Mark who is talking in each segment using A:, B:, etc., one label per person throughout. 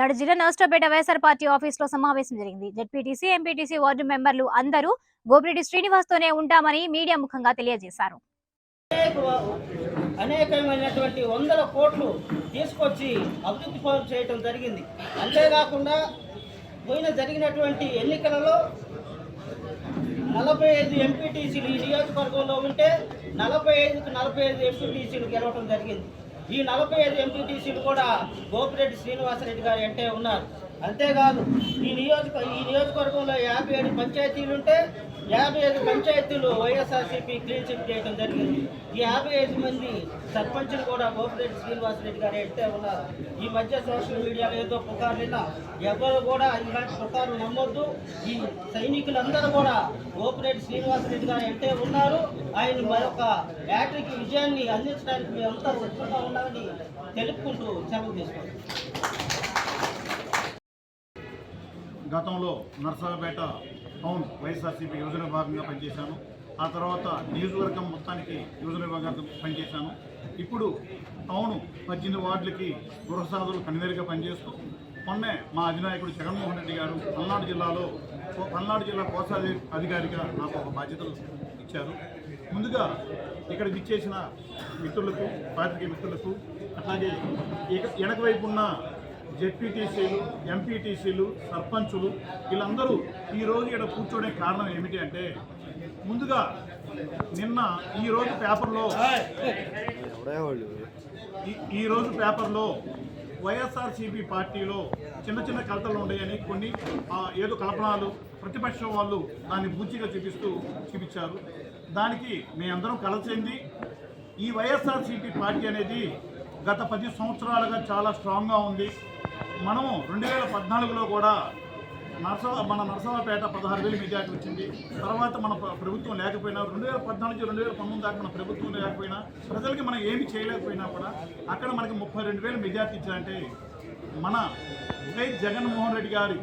A: పల్నాడు జిల్లా నర్సరావుపేట వైఎస్ఆర్ పార్టీ ఆఫీస్లో సమావేశం జరిగింది. జెడ్పీటీసీ ఎంపీటీసీ వార్డు మెంబర్లు అందరూ గోపిరెడ్డి శ్రీనివాస్ తోనే ఉంటామని మీడియా ముఖంగా తెలియజేశారు.
B: అనేకమైనటువంటి వందల కోట్లు తీసుకొచ్చి అభివృద్ధి పనులు చేయటం జరిగింది. అంతేకాకుండా పోయిన జరిగినటువంటి ఎన్నికలలో నలభై ఐదు ఎంపీటీసీలు ఈ నియోజకవర్గంలో ఉంటే నలభై ఐదుకు నలభై ఐదు ఎంపీటీసీలు గెలవడం జరిగింది. ఈ నలభై ఐదు ఎంపీటీసీలు కూడా గోపిరెడ్డి శ్రీనివాసరెడ్డి గారు అంటే ఉన్నారు. అంతేకాదు ఈ నియోజక ఈ నియోజకవర్గంలో యాభై ఏడు పంచాయతీలు ఉంటే యాభై ఐదు పంచాయతీలు వైఎస్ఆర్సీపీ క్లీన్ చిట్ చేయడం జరిగింది. ఈ యాభై ఐదు మంది సర్పంచులు కూడా గోపిరెడ్డి శ్రీనివాసరెడ్డి గారు అంటే ఉన్నారు? ఈ మధ్య సోషల్ మీడియాలో ఏదో పుకార్లు ఎవరు కూడా ఇలాంటి పుకార్లు నమ్మొద్దు. ఈ సైనికులందరూ కూడా గోపిరెడ్డి శ్రీనివాసరెడ్డి గారు అంటే ఉన్నారు? ఆయన మరొక యాట్రిక్ విజయాన్ని అందించడానికి మేమంతా సిద్ధంగా ఉన్నామని తెలుపుకుంటూ సెలవు తీసుకుంటాం
C: గతంలో నర్సరావుపేట టౌన్ వైఎస్ఆర్సీపీ యోజన విభాగంగా పనిచేశాను. ఆ తర్వాత నియోజకవర్గం మొత్తానికి యోజన విభాగంగా పనిచేశాను. ఇప్పుడు టౌన్ పద్దెనిమిది వార్డులకి గృహసాధులు కన్వీనర్గా పనిచేస్తూ మొన్నే మా అధినాయకుడు జగన్మోహన్ రెడ్డి గారు పల్నాడు జిల్లాలో పల్నాడు జిల్లా కోశాధి అధికారిగా నాకు ఒక బాధ్యతలు ఇచ్చారు. ముందుగా ఇక్కడ విచ్చేసిన మిత్రులకు పాత్రిక మిత్రులకు అట్లాగే ఇక- వైపు ఉన్న జెడ్పీటీసీలు ఎంపీటీసీలు సర్పంచులు వీళ్ళందరూ ఈరోజు ఇక్కడ కూర్చోవడానికి కారణం ఏమిటి అంటే ముందుగా నిన్న ఈరోజు పేపర్లో ఈ- ఈరోజు పేపర్లో వైఎస్ఆర్సీపీ పార్టీలో చిన్న చిన్న కలతలు ఉన్నాయని కొన్ని ఆ, ఏదో కల్పనాలు ప్రతిపక్షం వాళ్ళు దాన్ని బూచిగా చూపిస్తూ చూపించారు. దానికి మేమందరం కలసింది. ఈ వైఎస్ఆర్సీపీ పార్టీ అనేది గత పది సంవత్సరాలుగా చాలా స్ట్రాంగ్గా ఉంది. మనము రెండు వేల పద్నాలుగులో కూడా నరసవ మన నరసరావుపేట పదహారు వేలు మెజార్టీ వచ్చింది. తర్వాత మన ప్రభుత్వం లేకపోయినా రెండు వేల పద్నాలుగు రెండు వేల పంతొమ్మిది దాకా మన ప్రభుత్వం లేకపోయినా ప్రజలకి మనం ఏమి చేయలేకపోయినా కూడా అక్కడ మనకి ముప్పై రెండు వేలు మెజార్టీ ఇచ్చారంటే మన ఉదయ్ జగన్మోహన్ రెడ్డి గారి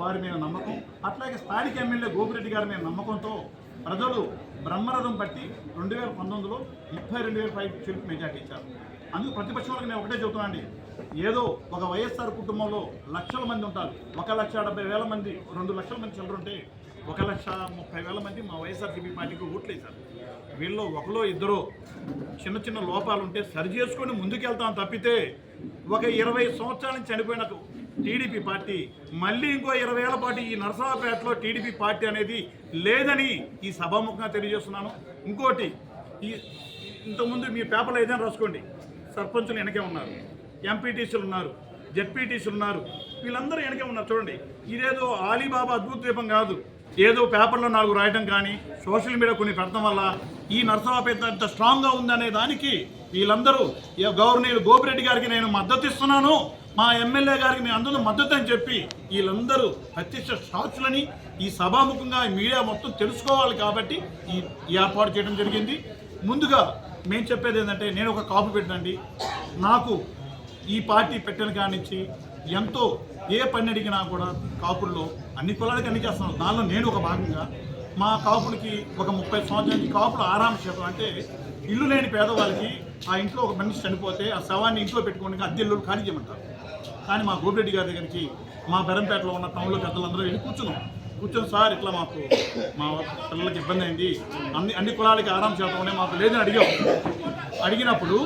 C: వారి మీద నమ్మకం అట్లాగే స్థానిక ఎమ్మెల్యే గోపిరెడ్డి గారి మీద నమ్మకంతో ప్రజలు బ్రహ్మరథం పట్టి రెండు వేల పంతొమ్మిదిలో ముప్పై రెండు వేల పై మెజార్టీ ఇచ్చారు. అందుకు ప్రతిపక్షాలకు నేను ఒకటే చెబుతున్నానండి ఏదో ఒక వైఎస్ఆర్ కుటుంబంలో లక్షల మంది ఉంటారు. ఒక లక్ష డెబ్బై వేల మంది రెండు లక్షల మంది చిల్లర ఉంటే ఒక లక్ష ముప్పై వేల మంది మా వైఎస్ఆర్సీపీ పార్టీకి ఓట్లు వీళ్ళు ఒకలో ఇద్దరు చిన్న చిన్న లోపాలు ఉంటే సరి చేసుకొని ముందుకెళ్తాం తప్పితే ఒక ఇరవై సంవత్సరాల నుంచి చనిపోయిన టీడీపీ పార్టీ మళ్ళీ ఇంకో ఇరవై ఏళ్ళ పాటు ఈ నరసరావుపేటలో టీడీపీ పార్టీ అనేది లేదని ఈ సభాముఖంగా తెలియజేస్తున్నాను. ఇంకోటి ఈ ఇంతకుముందు మీ పేపర్లో ఏదైనా రాసుకోండి. సర్పంచులు వెనకే ఉన్నారు. ఎంపీటీసీలు ఉన్నారు. జెడ్పీటీసీలు ఉన్నారు. వీళ్ళందరూ వెనకే ఉన్నారు. చూడండి. ఇదేదో ఆలీబాబా అద్భుత దీపం కాదు. ఏదో పేపర్లో నాలుగు రాయడం కానీ సోషల్ మీడియా కొన్ని పెడతాం వల్ల ఈ నరసరావుపేట ఎంత స్ట్రాంగ్గా ఉందనే దానికి వీళ్ళందరూ ఈ గవర్నర్ గోపిరెడ్డి గారికి నేను మద్దతు ఇస్తున్నాను. మా ఎమ్మెల్యే గారికి మేము అందరూ మద్దతు అని చెప్పి వీళ్ళందరూ ప్రత్యక్ష సాక్షులని ఈ సభాముఖంగా మీడియా మొత్తం తెలుసుకోవాలి కాబట్టి ఈ ఏర్పాటు చేయడం జరిగింది. ముందుగా మేము చెప్పేది ఏంటంటే నేను ఒక కాపు పెట్టండి నాకు ఈ పార్టీ పెట్టిన కానించి ఎంతో ఏ పని అడిగినా కూడా కాపుల్లో అన్ని కులాలకి అన్ని చేస్తున్నాను దానిలో నేను ఒక భాగంగా మా కాపులకి ఒక ముప్పై సంవత్సరానికి కాపులు ఆరామ క్షేత్రం. అంటే ఇల్లు లేని పేదవాళ్ళకి ఆ ఇంట్లో ఒక మనిషి చనిపోతే ఆ శవాన్ని ఇంట్లో పెట్టుకోవడానికి అద్దె ఇల్లు ఖాళీ చేయమంటారు. కానీ మా గోపిరెడ్డి గారి దగ్గరికి మా బెరంపేటలో ఉన్న టౌన్లో పెద్దలందరూ వెళ్ళి కూర్చున్నాం. కూర్చొని సార్ ఇట్లా మాకు మా పిల్లలకి ఇబ్బంది అయింది. అన్ని అన్ని కులాలకి ఆరాం శాతం మాకు లేదని అడిగాం. అడిగినప్పుడు